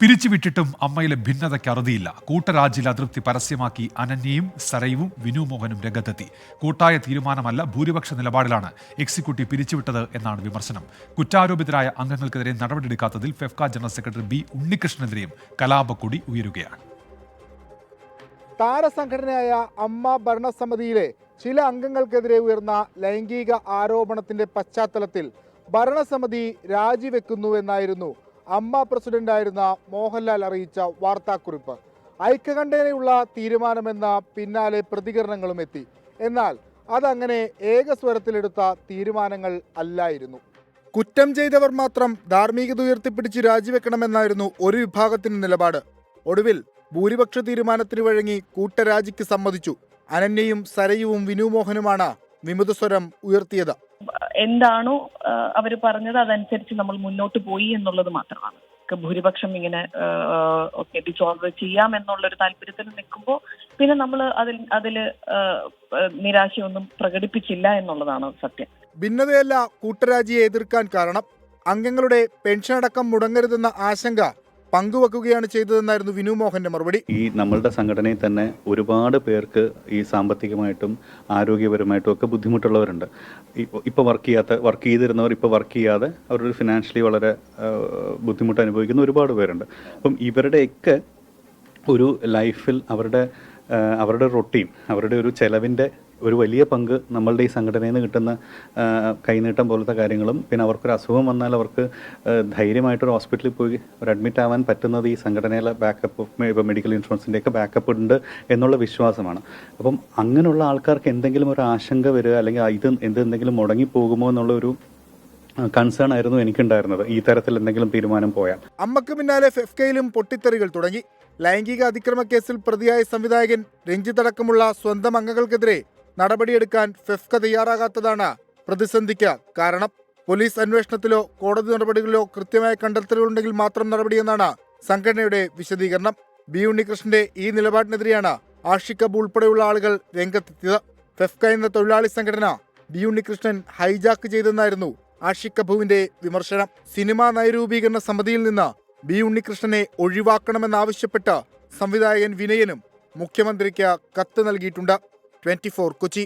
പിരിച്ചുവിട്ടിട്ടും അമ്മയിലെ ഭിന്നതയ്ക്ക് അറുതിയില്ല. കൂട്ടരാജിൽ അതൃപ്തി പരസ്യമാക്കി അനന്യയും സരയുവും വിനു മോഹനും രംഗത്തെത്തി. കൂട്ടായ തീരുമാനമല്ല ഭൂരിപക്ഷ നിലപാടിലാണ് എക്സിക്യൂട്ടീവ് പിരിച്ചുവിട്ടത് എന്നാണ് വിമർശനം. കുറ്റാരോപിതരായ അംഗങ്ങൾക്കെതിരെ നടപടിയെടുക്കാത്തതിൽ ഫെഫ്ക ജനറൽ സെക്രട്ടറി ബി ഉണ്ണികൃഷ്ണനെതിരെയും കലാപക്കൊടി ഉയരുകയാണ്. താരസംഘടനയായ അമ്മ ഭരണസമിതിയിലെ ചില അംഗങ്ങൾക്കെതിരെ ഉയർന്ന ലൈംഗിക ആരോപണത്തിന്റെ പശ്ചാത്തലത്തിൽ ഭരണസമിതി രാജിവെക്കുന്നു എന്നായിരുന്നു അമ്മ പ്രസിഡന്റായിരുന്ന മോഹൻലാൽ അറിയിച്ച വാർത്താക്കുറിപ്പ്. ഐക്യകണ്ഠേനയുള്ള തീരുമാനമെന്ന പിന്നാലെ പ്രതികരണങ്ങളും എത്തി. എന്നാൽ അതങ്ങനെ ഏകസ്വരത്തിലെടുത്ത തീരുമാനങ്ങൾ അല്ലായിരുന്നു. കുറ്റം ചെയ്തവർ മാത്രം ധാർമ്മികത ഉയർത്തിപ്പിടിച്ച് രാജിവെക്കണമെന്നായിരുന്നു ഒരു വിഭാഗത്തിന്റെ നിലപാട്. ഒടുവിൽ ഭൂരിപക്ഷ തീരുമാനത്തിന് വഴങ്ങി കൂട്ടരാജിക്ക് സമ്മതിച്ചു. അനന്യയും സരയുവും വിനുമോഹനുമാണ് വിമതസ്വരം ഉയർത്തിയത്. എന്താണോ അവർ പറഞ്ഞത് അതനുസരിച്ച് നമ്മൾ മുന്നോട്ട് പോയി എന്നുള്ളത് മാത്രമാണ്. ഭൂരിപക്ഷം ഇങ്ങനെ ഓക്കെ ഡിസോൾവ് ചെയ്യാം എന്നുള്ള ഒരു താല്പര്യത്തിൽ നിൽക്കുമ്പോൾ പിന്നെ നമ്മൾ അതിൽ അതിൽ നിരാശയൊന്നും പ്രകടിപ്പിച്ചില്ല എന്നുള്ളതാണ് സത്യം. ഭിന്നതയല്ല കൂട്ടരാജിയെ എതിർക്കാൻ കാരണം. അംഗങ്ങളുടെ പെൻഷൻ അടക്കം മുടങ്ങരുതെന്ന ആശങ്ക പങ്കുവെക്കുകയാണ് ചെയ്തതെന്നായിരുന്നു വിനു മോഹന്റെ മറുപടി. ഈ നമ്മളുടെ സംഘടനയിൽ തന്നെ ഒരുപാട് പേർക്ക് ഈ സാമ്പത്തികമായിട്ടും ആരോഗ്യപരമായിട്ടും ഒക്കെ ബുദ്ധിമുട്ടുള്ളവരുണ്ട്. ഇപ്പോൾ വർക്ക് ചെയ്യാത്ത വർക്ക് ചെയ്തിരുന്നവർ ഇപ്പോൾ വർക്ക് ചെയ്യാതെ അവരൊരു ഫിനാൻഷ്യലി വളരെ ബുദ്ധിമുട്ട് അനുഭവിക്കുന്ന ഒരുപാട് പേരുണ്ട്. അപ്പം ഇവരുടെയൊക്കെ ഒരു ലൈഫിൽ അവരുടെ അവരുടെ റൊട്ടീൻ അവരുടെ ഒരു ചെലവിന്റെ ഒരു വലിയ പങ്ക് നമ്മളുടെ ഈ സംഘടനയിൽ നിന്ന് കിട്ടുന്ന കൈനീട്ടം പോലത്തെ കാര്യങ്ങളും പിന്നെ അവർക്കൊരു അസുഖം വന്നാൽ അവർക്ക് ധൈര്യമായിട്ടൊരു ഹോസ്പിറ്റലിൽ പോയി ഒരു അഡ്മിറ്റ് ആവാൻ പറ്റുന്നത് ഈ സംഘടനയിലെ ബാക്കപ്പ് ഇപ്പോൾ മെഡിക്കൽ ഇൻഷുറൻസിന്റെയൊക്കെ ബാക്കപ്പ് ഉണ്ട് എന്നുള്ള വിശ്വാസമാണ്. അപ്പം അങ്ങനെയുള്ള ആൾക്കാർക്ക് എന്തെങ്കിലും ഒരു ആശങ്ക വരിക അല്ലെങ്കിൽ ഇത് എന്ത് എന്തെങ്കിലും മുടങ്ങിപ്പോകുമോ എന്നുള്ള ഒരു കൺസേൺ ആയിരുന്നു എനിക്കുണ്ടായിരുന്നത്. ഈ തരത്തിൽ എന്തെങ്കിലും തീരുമാനം പോയാൽ. അമ്മയ്ക്ക് പിന്നാലെ ഫെഫ്കയിലും പൊട്ടിത്തെറികൾ തുടങ്ങി. ലൈംഗിക അതിക്രമ കേസിൽ പ്രതിയായ സംവിധായകൻ രഞ്ജിത്തടക്കമുള്ള സ്വന്തം അംഗങ്ങൾക്കെതിരെ നടപടിയെടുക്കാൻ ഫെഫ്ക തയ്യാറാകാത്തതാണ് പ്രതിസന്ധിക്ക് കാരണം പോലീസ് അന്വേഷണത്തിലോ കോടതി നടപടികളിലോ കൃത്യമായ കണ്ടെത്തലുകളുണ്ടെങ്കിൽ മാത്രം നടപടിയെന്നാണ് സംഘടനയുടെ വിശദീകരണം. ബി ഉണ്ണികൃഷ്ണന്റെ ഈ നിലപാടിനെതിരെയാണ് ആഷിക് കബ് ഉൾപ്പെടെയുള്ള ആളുകൾ രംഗത്തെത്തിയത്. ഫെഫ്ക എന്ന തൊഴിലാളി സംഘടന ബി ഉണ്ണികൃഷ്ണൻ ഹൈജാക്ക് ചെയ്തെന്നായിരുന്നു ആഷിക് അബുവിന്റെ വിമർശനം. സിനിമാ നയരൂപീകരണ സമിതിയിൽ നിന്ന് ബി ഉണ്ണികൃഷ്ണനെ ഒഴിവാക്കണമെന്നാവശ്യപ്പെട്ട് സംവിധായകൻ വിനയനും മുഖ്യമന്ത്രിക്ക് കത്ത് നൽകിയിട്ടുണ്ട്. ട്വന്റി കൊച്ചി.